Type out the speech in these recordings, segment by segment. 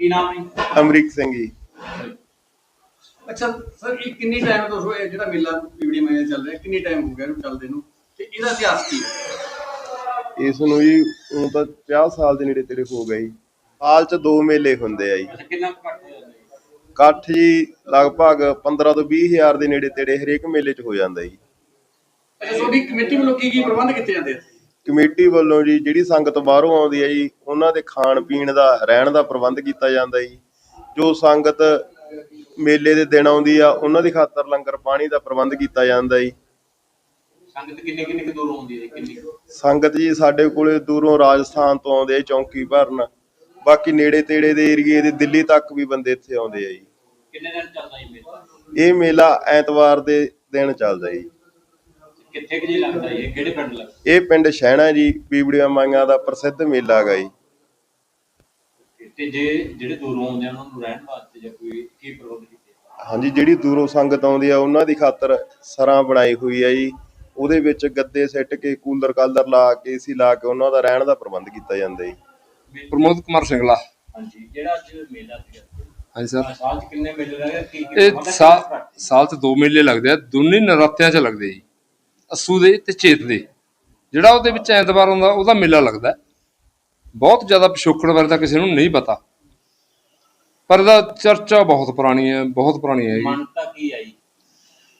ਕੀ ਨਾਮ ਹੈ ਅਮਰੀਕ ਸਿੰਘ ਜੀ। ਅੱਛਾ ਸਰ ਇਹ ਕਿੰਨੀ ਟਾਈਮ ਤੋਂ ਹੋਇਆ ਜਿਹੜਾ ਮੇਲਾ ਪੀਵੜੀ ਮੇਲਾ ਚੱਲ ਰਿਹਾ ਕਿੰਨੀ ਟਾਈਮ ਹੋ ਗਿਆ ਇਹਨੂੰ ਚੱਲਦੇ ਨੂੰ? ਤੇ ਇਹਦਾ ਇਤਿਹਾਸ ਕੀ ਹੈ? ਇਸ ਨੂੰ ਜੀ ਹੁਣ ਤਾਂ 50 ਸਾਲ ਦੇ ਨੇੜੇ ਤੇੜੇ ਹੋ ਗਏ ਜੀ। ਸਾਲ ਚ ਦੋ ਮੇਲੇ ਹੁੰਦੇ ਆ ਜੀ। ਕਿੰਨਾ ਘੱਟ ਇਕੱਠ ਜੀ ਲਗਭਗ 15 ਤੋਂ 20 ਹਜ਼ਾਰ ਦੇ ਨੇੜੇ ਤੇੜੇ ਹਰੇਕ ਮੇਲੇ ਚ ਹੋ ਜਾਂਦਾ ਜੀ। ਅੱਛਾ ਤੁਹਾਡੀ ਕਮੇਟੀ ਵੱਲੋਂ ਕੀ ਕੀ ਪ੍ਰਬੰਧ ਕੀਤੇ ਜਾਂਦੇ ਆ? ਕਮੇਟੀ ਵੱਲੋਂ ਜੀ ਜਿਹੜੀ ਸੰਗਤ ਬਾਹਰੋਂ ਆਉਂਦੀ ਹੈ ਜੀ ਉਹਨਾਂ ਦੇ ਖਾਣ ਪੀਣ ਦਾ ਰਹਿਣ ਦਾ ਪ੍ਰਬੰਧ ਕੀਤਾ ਜਾਂਦਾ ਜੀ। ਜੋ ਸੰਗਤ ਮੇਲੇ ਦੇ ਦਿਨ ਆਉਂਦੀ ਆ ਉਹਨਾਂ ਦੀ ਖਾਤਰ ਲੰਗਰ ਪਾਣੀ ਦਾ ਪ੍ਰਬੰਧ ਕੀਤਾ ਜਾਂਦਾ ਜੀ। ਸੰਗਤ ਕਿੰਨੇ ਕਿੰਨੇ ਕੁ ਦੂਰ ਆਉਂਦੀ ਹੈ ਕਿੰਨੀ ਸੰਗਤ ਜੀ ਸਾਡੇ ਕੋਲੇ ਦੂਰੋਂ ਰਾਜਸਥਾਨ ਤੋਂ ਆਉਂਦੇ ਚੌਂਕੀ ਭਰਨ। ਬਾਕੀ ਨੇੜੇ ਤੇੜੇ ਦੇ ਏਰੀਏ ਦੇ ਦਿੱਲੀ ਤੱਕ ਵੀ ਬੰਦੇ ਇੱਥੇ ਆਉਂਦੇ ਆ ਜੀ। ਕਿੰਨੇ ਦਿਨ ਚੱਲਦਾ ਇਹ ਮੇਲਾ? ਇਹ ਮੇਲਾ ਐਤਵਾਰ ਦੇ ਦਿਨ ਚੱਲਦਾ ਜੀ। ਕਿੱਥੇ ਕਿ ਜੀ ਲੱਗਦਾ ਇਹ ਕਿਹੜੇ ਪਿੰਡ ਲੱਗਦਾ? ਇਹ ਪਿੰਡ ਸ਼ਹਿਣਾ ਜੀ ਬੀਬੜੀਆਂ ਮਾਈਆਂ ਦਾ ਪ੍ਰਸਿੱਧ ਮੇਲਾ ਹੈਗਾ ਜੀ। ਤੇ ਜੇ ਜਿਹੜੇ ਦੂਰੋਂ ਆਉਂਦੇ ਆ ਉਹਨਾਂ ਨੂੰ ਰਹਿਣ ਵਾਸਤੇ ਜਾਂ ਕੋਈ ਕੀ ਪ੍ਰਬੰਧ ਕੀਤੇ? ਹਾਂਜੀ ਜਿਹੜੀ ਦੂਰੋਂ ਸੰਗਤ ਆਉਂਦੀ ਆ ਉਹਨਾਂ ਦੀ ਖਾਤਰ ਸਰਾਂ ਬਣਾਈ ਹੋਈ ਆ ਜੀ। ਉਹਦੇ ਵਿੱਚ ਗੱਦੇ ਸਿੱਟ ਕੇ ਕੂਲਰ ਕਾਲਰ ਲਾ ਕੇ ਏਸੀ ਲਾ ਕੇ ਉਹਨਾਂ ਦਾ ਰਹਿਣ ਦਾ ਪ੍ਰਬੰਧ ਕੀਤਾ ਜਾਂਦਾ ਜੀ। ਪ੍ਰਮੋਦ ਕੁਮਾਰ ਸਿੰਗਲਾ। ਹਾਂਜੀ ਜਿਹੜਾ ਅੱਜ ਮੇਲਾ ਸੀਗਾ? ਹਾਂਜੀ ਸਰ। ਸਾਲ ਚ ਕਿੰਨੇ ਮੇਲੇ ਲੱਗੇ ਕੀ ਕੀ ਇਹ ਕੀਤੇ? ਸਾਲ 'ਚ ਦੋ ਮੇਲੇ ਲੱਗਦੇ ਆ। ਦੋਨੇ ਨਰਾਤਿਆਂ 'ਚ ਲੱਗਦੇ ਜੀ। ਅਸੂ ਦੇ ਤੇ ਚੇਤ ਦੇ। ਜਿਹੜਾ ਉਹਦੇ ਵਿੱਚ ਐਤਵਾਰ ਹੁੰਦਾ ਉਹਦਾ ਮੇਲਾ ਲੱਗਦਾ। ਹੈ। ਬਹੁਤ ਜ਼ਿਆਦਾ ਪਿਛੋਕੜ ਬਾਰੇ ਤਾਂ ਕਿਸੇ ਨੂੰ ਨਹੀਂ ਪਤਾ। ਪਰ ਇਹਦਾ ਚਰਚਾ ਬਹੁਤ ਪੁਰਾਣੀ ਹੈ ਬਹੁਤ ਪੁਰਾਣੀ ਹੈ ਜੀ। ਮਾਨਤਾ ਕੀ ਆਈ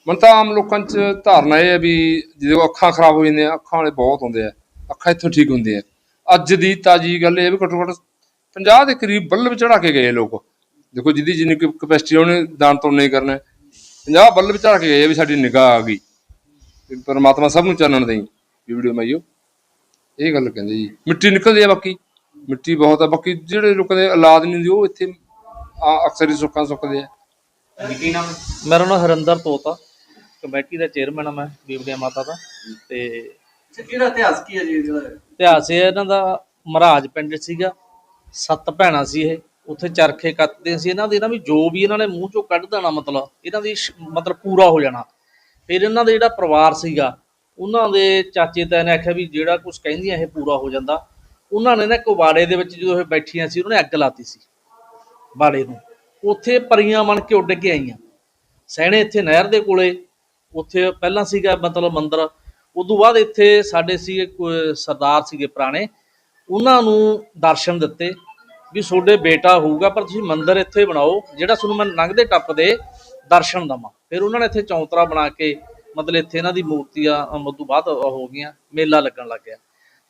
ਮਨ ਤਾਂ ਆਮ ਲੋਕਾਂ 'ਚ ਧਾਰਨਾ ਇਹ ਹੈ ਵੀ ਜਦੋਂ ਅੱਖਾਂ ਖਰਾਬ ਹੋ ਜਾਂਦੀਆਂ ਅੱਖਾਂ ਵਾਲੇ ਬਹੁਤ ਹੁੰਦੇ ਆ। ਅੱਖਾਂ ਇੱਥੋਂ ਠੀਕ ਹੁੰਦੀਆਂ। ਅੱਜ ਦੀ ਤਾਜੀ ਗੱਲ ਇਹ ਵੀ ਘੱਟੋ ਘੱਟ 50 ਦੇ ਕਰੀਬ ਬੱਲਬ ਚੜਾ ਕੇ ਗਏ ਲੋਕ। ਦੇਖੋ ਜਿਹਦੀ ਜਿੰਨੀ ਕਪੈਸਿਟੀ ਉਹਨੇ ਦਾਨ ਤੋਂ ਨਹੀਂ ਕਰਨਾ। ਹੈ। 50 ਬੱਲਬ ਚੜਾ ਕੇ ਗਏ ਵੀ ਸਾਡੀ ਨਿਗਾਹ ਆ ਗਈ। ਵੀ ਪਰਮਾਤਮਾ ਸਭ ਨੂੰ ਚਾਨਣ ਦੇਈ ਵੀ ਵੀਡੀਓ ਮਾਈਓ ਇਹ ਗੱਲ ਕਹਿੰਦੇ ਜੀ। ਮਿੱਟੀ ਨਿਕਲਦੀ ਆ ਬਾਕੀ। ਮਿੱਟੀ ਬਹੁਤ ਆ। ਬਾਕੀ ਜਿਹੜੇ ਲੋਕਾਂ ਦੇ ਔਲਾਦ ਨਹੀਂ ਹੁੰਦੀ ਉਹ ਇੱਥੇ ਆ ਅਕਸਰ ਹੀ ਸੁੱਖਾਂ ਸੁੱਕਦੇ ਆ। ਕੀ ਨਾਮ? ਮੇਰਾ ਨਾਮ ਹਰਿੰਦਰ ਤੋਤਾ ਕਮੇਟੀ ਦਾ ਚੇਅਰਮੈਨ ਆ ਮੈਂ ਬੀਬੜੀਆ ਮਾਤਾ ਦਾ। ਤੇ ਇਹਦਾ ਇਤਿਹਾਸ ਕੀ ਹੈ ਜੀ ਇਹਦਾ? ਇਤਿਹਾਸ ਇਹ ਹੈ ਇਹਨਾਂ ਦਾ ਮਹਾਰਾਜ ਪਿੰਡ ਸੀਗਾ। ਸੱਤ ਭੈਣਾਂ ਸੀ ਇਹ। ਉੱਥੇ ਚਰਖੇ ਕੱਤਦੇ ਸੀ। ਇਹਨਾਂ ਦੇ ਨਾ ਵੀ ਜੋ ਵੀ ਇਹਨਾਂ ਨੇ ਮੂੰਹ ਚੋਂ ਕੱਢ ਦੇਣਾ ਮਤਲਬ ਇਹਨਾਂ ਦੀ ਸ਼- ਮਤਲਬ ਪੂਰਾ ਹੋ ਜਾਣਾ। ਫਿਰ ਇਹਨਾਂ ਦਾ ਜਿਹੜਾ ਪਰਿਵਾਰ ਸੀਗਾ, ਉਹਨਾਂ ਦੇ ਚਾਚੇ ਤਾਏ ਨੇ ਆਖਿਆ ਵੀ ਜਿਹੜਾ ਕੁਝ ਕਹਿੰਦੀਆਂ ਇਹ ਪੂਰਾ ਹੋ ਜਾਂਦਾ। ਉਹਨਾਂ ਨੇ ਨਾ ਇੱਕ ਦੇ ਵਿੱਚ ਜਦੋਂ ਇਹ ਬੈਠੀਆਂ ਸੀ, ਉਹਨਾਂ ਨੇ ਅੱਗ ਲਾਤੀ ਸੀ ਬਾੜੇ ਨੂੰ। ਉੱਥੇ ਪਰੀਆਂ ਬਣ ਕੇ ਉੱਡ ਕੇ ਆਈਆਂ। ਸਹਿਣੇ ਇੱਥੇ ਨਹਿਰ ਦੇ ਕੋਲੇ, ਉੱਥੇ ਪਹਿਲਾਂ ਸੀਗਾ ਮਤਲਬ ਮੰਦਿਰ। ਉਦੋਂ ਬਾਅਦ ਇੱਥੇ ਸਾਡੇ ਸੀਗੇ ਸਰਦਾਰ ਸੀਗੇ ਪੁਰਾਣੇ। ਉਹਨਾਂ ਨੂੰ ਦਰਸ਼ਨ ਦਿੱਤੇ ਵੀ ਤੁਹਾਡੇ ਬੇਟਾ ਹੋਊਗਾ, ਪਰ ਤੁਸੀਂ ਮੰਦਰ ਇੱਥੇ ਬਣਾਓ, ਜਿਹੜਾ ਤੁਹਾਨੂੰ ਮੈਂ ਲੰਘਦੇ ਟੱਪਦੇ ਦਰਸ਼ਨ ਦਵਾਂ। ਫਿਰ ਉਹਨਾਂ ਨੇ ਇੱਥੇ ਚੌਂਤਰਾ ਬਣਾ ਕੇ ਮਤਲਬ ਇੱਥੇ ਇਹਨਾਂ ਦੀ ਮੂਰਤੀਆਂ ਅਮ, ਉਦੋਂ ਬਾਅਦ ਹੋ ਗਈਆਂ ਮੇਲਾ ਲੱਗਣ ਲੱਗ ਗਿਆ।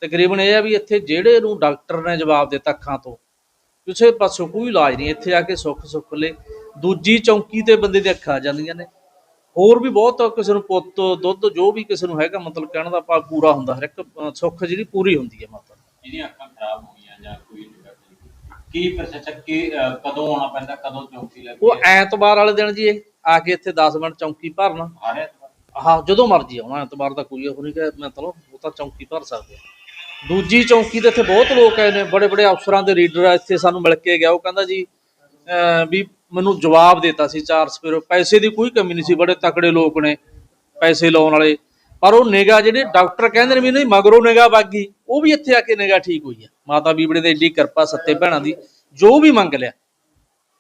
ਤਕਰੀਬਨ ਇਹ ਆ ਵੀ ਇੱਥੇ ਜਿਹੜੇ ਨੂੰ ਡਾਕਟਰ ਨੇ ਜਵਾਬ ਦਿੱਤਾ ਅੱਖਾਂ ਤੋਂ ਕਿਸੇ ਪਾਸੋਂ ਕੋਈ ਇਲਾਜ ਨਹੀਂ ਇੱਥੇ ਆ ਕੇ ਸੁੱਖ ਸੁੱਖ ਲੈ। ਦੂਜੀ ਚੌਂਕੀ ਤੇ ਬੰਦੇ ਦੀ ਅੱਖਾਂ ਆ ਜਾਂਦੀਆਂ ਨੇ। ਹੋਰ ਵੀ ਬਹੁਤ ਕਿਸੇ ਨੂੰ ਪੁੱਤ ਦੁੱਧ ਜੋ ਵੀ ਕਿਸੇ ਨੂੰ ਹੈਗਾ ਮਤਲਬ ਕਹਿਣ ਦਾ ਭਾਵ ਪੂਰਾ ਹੁੰਦਾ ਹਰ ਇੱਕ ਸੁੱਖ ਜਿਹੜੀ ਪੂਰੀ ਹੁੰਦੀ ਹੈ ਮਾਤਾ। ਜਿਹਦੀਆਂ ਅੱਖਾਂ ਖਰਾਬ ਹੋਈਆਂ ਜਾਂ ਕੋਈ। ਕੀ ਪ੍ਰਸ਼ਾਸਕ ਕੀ ਕਦੋਂ ਆਉਣਾ ਪੈਂਦਾ ਕਦੋਂ ਚੌਕੀ ਲੱਗਦੀ ਉਹ ਐਤਵਾਰ ਵਾਲੇ ਦਿਨ ਜੀ ਇਹ। ਆ ਕੇ ਇੱਥੇ 10 ਮਿੰਟ ਚੌਂਕੀ ਭਰਨ? ਹਾਂ ਜਦੋਂ ਮਰਜ਼ੀ ਆਉਣਾ ਐਤਵਾਰ ਦਾ ਕੋਈ ਉਹ ਨਹੀਂ ਕਿ ਮਤਲਬ ਉਹ ਤਾਂ ਚੌਂਕੀ ਭਰ ਸਕਦੇ ਆ। ਦੂਜੀ ਚੌਂਕੀ ਤੇ ਇੱਥੇ ਬਹੁਤ ਲੋਕ ਆਏ ਨੇ ਬੜੇ ਬੜੇ ਅਫਸਰਾਂ ਦੇ ਰੀਡਰ ਆ ਇੱਥੇ ਸਾਨੂੰ ਮਿਲ ਕੇ ਗਿਆ ਉਹ ਕਹਿੰਦਾ ਜੀ ਵੀ ਮੈਨੂੰ ਜਵਾਬ ਦਿੱਤਾ ਸੀ ਚਾਰ ਸਪੇਰੋ ਪੈਸੇ ਦੀ ਕੋਈ ਕਮੀ ਨਹੀਂ ਸੀ ਬੜੇ ਤਕੜੇ ਲੋਕ ਨੇ ਪੈਸੇ ਲਾਉਣ ਵਾਲੇ। ਪਰ ਉਹ ਨਿਗਾ ਜਿਹੜੇ ਡਾਕਟਰ ਕਹਿੰਦੇ ਨੇ ਵੀ ਨਹੀਂ ਮਗਰੋਂ ਨਿਗਾ ਬਾਗੀ ਉਹ ਵੀ ਇੱਥੇ ਆ ਕੇ ਨਿਗਾ ਠੀਕ ਹੋਈ ਆ। ਮਾਤਾ ਬੀਬੜੇ ਦੇ ਏਡੀ ਕਿਰਪਾ ਸੱਤੇ ਭੈਣਾਂ ਦੀ ਜੋ ਵੀ ਮੰਗ ਲਿਆ।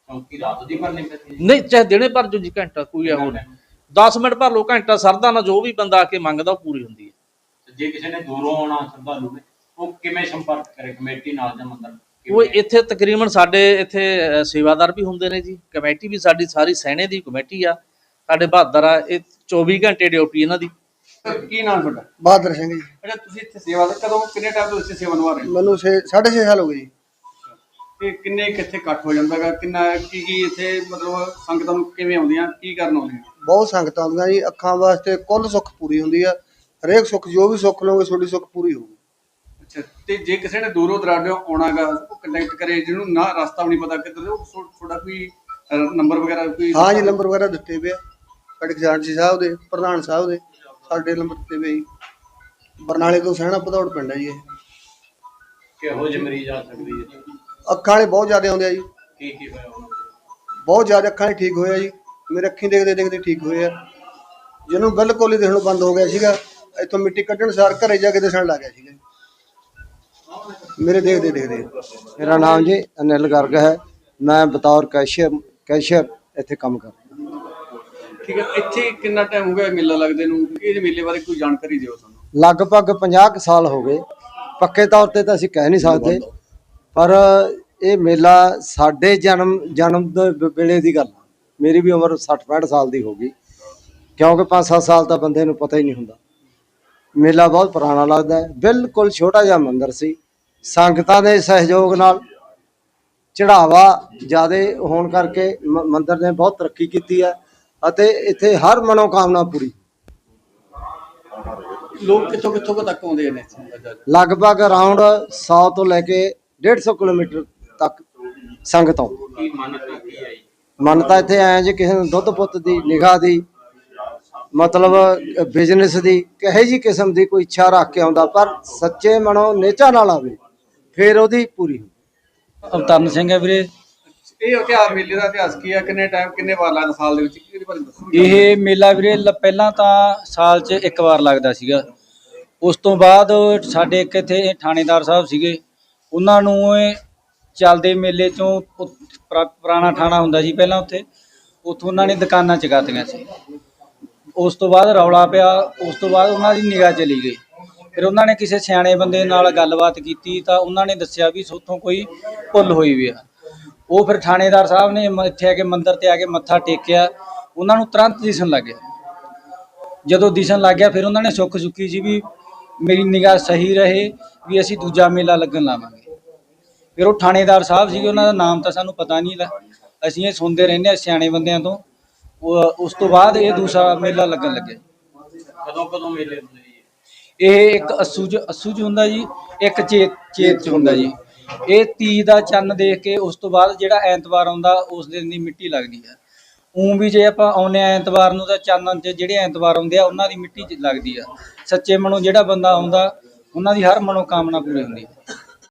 ਚੌਕੀ ਰਾਤ ਦੀ ਭਰਨੀ ਪੈਂਦੀ ਹੈ। ਨਹੀਂ ਚਾਹੇ ਦਿਨੇ ਭਰ ਜੋ ਜੀ ਘੰਟਾ ਕੋਈ ਇਹੋ ਨਹੀਂ। 10 ਮਿੰਟ ਭਰ ਲੋ ਘੰਟਾ ਸਰਦਾ ਨਾ ਜੋ ਵੀ ਬੰਦਾ ਆ ਕੇ ਮੰਗਦਾ ਉਹ ਪੂਰੀ ਹੁੰਦੀ ਹੈ। ਜੇ ਕਿਸੇ ਨੇ ਦੂਰੋਂ ਆਉਣਾ ਸ਼ਰਧਾਲੂ ਨੇ ਉਹ ਕਿਵੇਂ ਸੰਪਰਕ ਕਰੇ ਕਮੇਟੀ ਨਾਲ ਜਾਂ ਮੰਦਰ? ਉਹ ਇੱਥੇ ਤਕਰੀਬਨ ਸਾਡੇ ਇੱਥੇ ਅ, ਸੇਵਾਦਾਰ ਵੀ ਹੁੰਦੇ ਨੇ ਜੀ। ਕਮੇਟੀ ਵੀ ਸਾਡੀ ਸਾਰੀ ਸੈਨੇ ਦੀ ਕਮੇਟੀ ਆ। ਸਾਡੇ ਬਹਾਦਰ ਆ ਇਹ 24 ਘੰਟੇ ਡਿਊਟੀ ਇਹਨਾਂ ਦੀ। ਕੀ ਨਾਮ ਤੁਹਾਡਾ? ਬਹਾਦਰ ਸਿੰਘ ਜੀ। ਅੱਛਾ ਤੁਸੀਂ ਇੱਥੇ ਸੇਵਾ ਦੇ ਕਦੋਂ ਕਿੰਨੇ ਟਾਈਮ ਤੋਂ ਇੱਥੇ ਸੇਵਾ ਨਿਭਾ ਰਹੇ ਹੋ? ਮੈਨੂੰ 6 6.5 ਸਾਲ ਹੋ ਗਏ ਜੀ। ਤੇ ਕਿੰਨੇ ਕਿੱਥੇ ਇਕੱਠ ਹੋ ਜਾਂਦਾਗਾ ਕਿੰਨਾ ਕੀ ਕੀ ਇੱਥੇ ਮਤਲਬ ਸੰਗਤਾਂ ਨੂੰ ਕਿਵੇਂ ਆਉਂਦੀਆਂ? ਕੀ ਕਰਨ ਆਉਂਦੀਆਂ? ਬਹੁਤ ਸੰਗਤਾਂ ਆਉਂਦੀਆਂ ਜੀ ਅੱਖਾਂ ਵਾਸਤੇ ਕੁੱਲ ਸੁੱਖ ਪੂਰੀ ਹੁੰਦੀ ਆ। ਹਰੇਕ ਸੁੱਖ ਜੋ ਵੀ ਸੁੱਖ ਲਓਗੇ ਤੁਹਾਡੀ ਸੁੱਖ ਪੂਰੀ ਹੋਊਗੀ। ਅੱਛਾ ਤੇ ਜੇ ਕਿਸੇ ਨੇ ਦੂਰੋਂ ਦਰਾਡਿਓਂ ਆਉਣਾਗਾ ਉਹ ਕੰਟੈਕਟ ਕਰੇ ਜਿਹਨੂੰ ਨਾ ਰਸਤਾ ਵੀ ਨਹੀਂ ਪਤਾ ਕਿੱਧਰ ਉਹ ਥੋ- ਤੁਹਾਡਾ ਕੋਈ ਨੰਬਰ ਵਗੈਰਾ ਕੋਈ ਹਾਂ ਜੀ ਨੰਬਰ ਵਗੈਰਾ ਦਿੱਤੇ ਪਏ ਆ। ਸਾਡੇ ਖਜ਼ਾਨਚੀ ਸਾਹਿਬ ਦੇ ਪ੍ਰਧਾਨ ਸਾਹਿਬ ਦੇ ਸਾਡੇ ਨੰਬਰ ਦਿੱਤੇ ਪਏ ਜੀ। ਬਰਨਾਲੇ ਤੋਂ ਸਹਿਣਾ ਪਧੌੜ ਪਿੰਡ ਹੈ ਜੀ ਇਹ। ਕਿਹੋ ਜਿਹੇ ਮਰੀਜ਼ ਆ ਸਕਦੀ ਹੈ? ਅੱਖਾਂ ਵਾਲੇ ਬਹੁਤ ਜ਼ਿਆਦਾ ਆਉਂਦੇ ਆ ਜੀ। ਕੀ ਕੀ ਹੋਇਆ ਉਹਨਾਂ ਨੂੰ ਬਹੁਤ ਜ਼ਿਆਦਾ ਅੱਖਾਂ ਠੀਕ ਹੋਇਆ ਜੀ। ਮੇਰੇ ਅੱਖੀਂ ਦੇਖਦੇ ਦੇਖਦੇ ਠੀਕ ਹੋਏ ਆ। ਜਿਹਨੂੰ ਬਿਲਕੁਲ ਹੀ ਦੇਖਣੋਂ ਬੰਦ ਹੋ ਗਿਆ ਸੀਗਾ ਇੱਥੋਂ ਮਿੱਟੀ ਕੱਢਣ ਸਾਰ ਘਰੇ ਜਾ ਕੇ ਦਿਸਣ ਲੱਗ ਗਿਆ ਸੀਗਾ। ਜੀ। ਮੇਰੇ ਦੇਖਦੇ ਦੇਖਦੇ। ਮੇਰਾ ਨਾਮ ਜੀ ਅਨਿਲ ਗਰਗ ਹੈ। ਮੈਂ ਬਤੌਰ ਕੈਸ਼ੀਅਰ ਕੈਸ਼ੀਅਰ ਇੱਥੇ ਕੰਮ ਕਰਦਾ। ਠੀਕ ਹੈ ਇੱਥੇ ਕਿੰਨਾ ਟਾਈਮ ਹੋ ਗਿਆ ਮੇਲਾ ਲੱਗਦੇ ਨੂੰ? ਇਹ ਮੇਲੇ ਬਾਰੇ ਕੋਈ ਜਾਣਕਾਰੀ ਦਿਓ ਸਾਨੂੰ? ਲਗਭਗ 50 ਕੁ ਸਾਲ ਹੋ ਗਏ। ਪੱਕੇ ਤੌਰ ਤੇ ਤਾਂ ਅਸੀਂ ਕਹਿ ਨਹੀਂ ਸਕਦੇ। ਪਰ ਇਹ ਮੇਲਾ ਸਾਡੇ ਜਨਮ ਜਨਮ ਦੇ ਵੇਲੇ ਦੀ ਗੱਲ ਆ। ਮੇਰੀ ਵੀ ਉਮਰ 60 65 ਸਾਲ ਦੀ ਹੋ ਗਈ। ਕਿਉਂਕਿ 5-7 ਸਾਲ ਤਾਂ ਬੰਦੇ ਨੂੰ ਪਤਾ ਹੀ ਨਹੀਂ ਹੁੰਦਾ। ਮੇਲਾ ਬਹੁਤ ਪੁਰਾਣਾ ਲੱਗਦਾ ਹੈ। ਬਿਲਕੁਲ ਛੋਟਾ ਜਿਹਾ ਮੰਦਿਰ ਸੀ। ਸੰਗਤਾਂ ਦੇ ਸਹਿਯੋਗ ਨਾਲ ਚੜਾਵਾ ਜਿਆਦੇ ਹੋਣ ਕਰਕੇ ਮ- ਮੰਦਿਰ ਨੇ ਬਹੁਤ ਤਰੱਕੀ ਕੀਤੀ ਹੈ ਅਤੇ ਇੱਥੇ ਹਰ ਮਨੋਕਾਮਨਾ ਪੂਰੀ। ਲੋਕ ਕਿੱਥੋਂ ਕਿੱਥੋਂ ਕੁ ਤੱਕ ਆਉਂਦੇ ਨੇ ਇੱਥੇ? ਲਗਭਗ ਅਰਾਊਂਡ 100 ਤੋਂ ਲੈ ਕੇ 150 ਕਿਲੋਮੀਟਰ ਤੱਕ ਸੰਗਤ ਆਉਂਦੀ। ਕੀ ਮਾਨਤਾ ਕੀ ਹੈ ਜੀ? ਮੰਨਤਾ ਇੱਥੇ ਆਏ ਜੇ ਕਿਸੇ ਨੂੰ ਦੁੱਧ ਪੁੱਤ ਦੀ ਨਿਗਾਹ ਦੀ ਮਤਲਬ ਬਿਜ਼ਨਸ ਦੀ ਕਹੇ ਜੀ ਕਿਸਮ ਦੀ ਕੋਈ ਇੱਛਾ ਰੱਖ ਕੇ ਆਉਂਦਾ ਪਰ ਸੱਚੇ ਮਨੋਂ ਨੇਚਾ ਨਾਲ ਆਵੇ ਫਿਰ ਉਹਦੀ ਪੂਰੀ ਅਵਤਰਨ ਸਿੰਘ ਹੈ ਵੀਰੇ। ਇਹ ਇਤਿਹਾਸ ਮੇਲੇ ਦਾ ਇਤਿਹਾਸ ਕੀ ਹੈ? ਕਿੰਨੇ ਟਾਈਮ ਕਿੰਨੇ ਵਾਰ ਲੱਗਦਾ ਸਾਲ ਦੇ ਵਿੱਚ? ਇਹਦੇ ਬਾਰੇ ਦੱਸੋ। ਇਹ ਮੇਲਾ ਵੀਰੇ ਪਹਿਲਾਂ ਤਾਂ ਸਾਲ 'ਚ ਇੱਕ ਵਾਰ ਲੱਗਦਾ ਸੀਗਾ। ਉਸ ਤੋਂ ਬਾਅਦ ਸਾਡੇ ਇੱਕ ਇੱਥੇ ਥਾਣੇਦਾਰ ਸਾਹਿਬ ਸੀਗੇ। ਉਹਨਾਂ ਨੂੰ ਇਹ ਚੱਲਦੇ ਮੇਲੇ 'ਚੋਂ ਉ- ਪੁਰਾ- ਪੁਰਾਣਾ ਥਾਣਾ ਹੁੰਦਾ ਸੀ ਪਹਿਲਾਂ ਉੱਥੇ, ਉੱਥੋਂ ਉਹਨਾਂ ਨੇ ਦੁਕਾਨਾਂ ਚਗਾਤੀਆਂ ਸੀ। ਉਸ ਤੋਂ ਬਾਅਦ ਰੌਲਾ ਪਿਆ, ਉਸ ਤੋਂ ਬਾਅਦ ਉਹਨਾਂ ਦੀ ਨਿਗਾਹ ਚਲੀ ਗਈ। ਫਿਰ ਉਹਨਾਂ ਨੇ ਕਿਸੇ ਸਿਆਣੇ ਬੰਦੇ ਨਾਲ ਗੱਲਬਾਤ ਕੀਤੀ ਤਾਂ ਉਹਨਾਂ ਨੇ ਦੱਸਿਆ ਵੀ ਸੋਥੋਂ ਕੋਈ ਭੁੱਲ ਹੋਈ ਵੀ ਆ। ਉਹ ਫਿਰ ਥਾਣੇਦਾਰ ਸਾਹਿਬ ਨੇ ਮ- ਇੱਥੇ ਆ ਕੇ ਮੰਦਿਰ ਤੇ ਆ ਕੇ ਮੱਥਾ ਟੇਕਿਆ, ਉਹਨਾਂ ਨੂੰ ਤੁਰੰਤ ਦਿਸਣ ਲੱਗ ਗਿਆ। ਜਦੋਂ ਦਿਸਣ ਲੱਗ ਗਿਆ ਫਿਰ ਉਹਨਾਂ ਨੇ ਸੁੱਖ ਸੁੱਕੀ ਸੀ ਵੀ ਮੇਰੀ ਨਿਗਾਹ ਸਹੀ ਰਹੇ ਵੀ ਅਸੀਂ ਦੂਜਾ ਮੇਲਾ ਲੱਗਣ ਲਾਵਾਂਗੇ। ਫਿਰ ਉਹ ਥਾਣੇਦਾਰ ਸਾਹਿਬ ਸੀਗੇ ਉਹਨਾਂ ਦਾ ਨਾਮ ਤਾਂ ਸਾਨੂੰ ਪਤਾ ਨਹੀਂ ਲਾ ਅਸੀਂ ਇਹ ਸੁਣਦੇ ਰਹਿੰਦੇ ਹਾਂ ਸਿਆਣੇ ਬੰਦਿਆਂ ਤੋਂ। ਉਸ ਤੋਂ ਬਾਅਦ ਇਹ ਦੂਸਰਾ ਮੇਲਾ ਲੱਗਣ ਲੱਗਿਆ। ਕਦੋਂ ਕਦੋਂ ਮੇਲੇ ਹੁੰਦੇ ਜੀ? ਇਹ ਇੱਕ ਅਸੂ ਚ ਅਸੂ ਚ ਹੁੰਦਾ ਜੀ ਇੱਕ ਚੇਤ ਚੇਤ ਚ ਹੁੰਦਾ ਜੀ। ਇਹ ਤੀ ਦਾ ਚੰਨ ਦੇਖ ਕੇ ਉਸ ਤੋਂ ਬਾਅਦ ਜਿਹੜਾ ਐਤਵਾਰ ਆਉਂਦਾ ਉਸ ਦਿਨ ਦੀ ਮਿੱਟੀ ਲੱਗਦੀ ਆ। ਉਂ ਵੀ ਜੇ ਆਪਾਂ ਆਉਨੇ ਆ ਐਤਵਾਰ ਨੂੰ ਤਾਂ ਚਾਨਣ ਚ ਜਿਹੜੇ ਐਤਵਾਰ ਆਉਂਦੇ ਆ, ਉਹਨਾਂ ਦੀ ਮਿੱਟੀ ਚ ਲੱਗਦੀ ਆ। ਸੱਚੇ ਮਨੋਂ ਜਿਹੜਾ ਬੰਦਾ ਆਉਂਦਾ, ਉਹਨਾਂ ਦੀ ਹਰ ਮਨੋਕਾਮਨਾ ਪੂਰੀ ਹੁੰਦੀ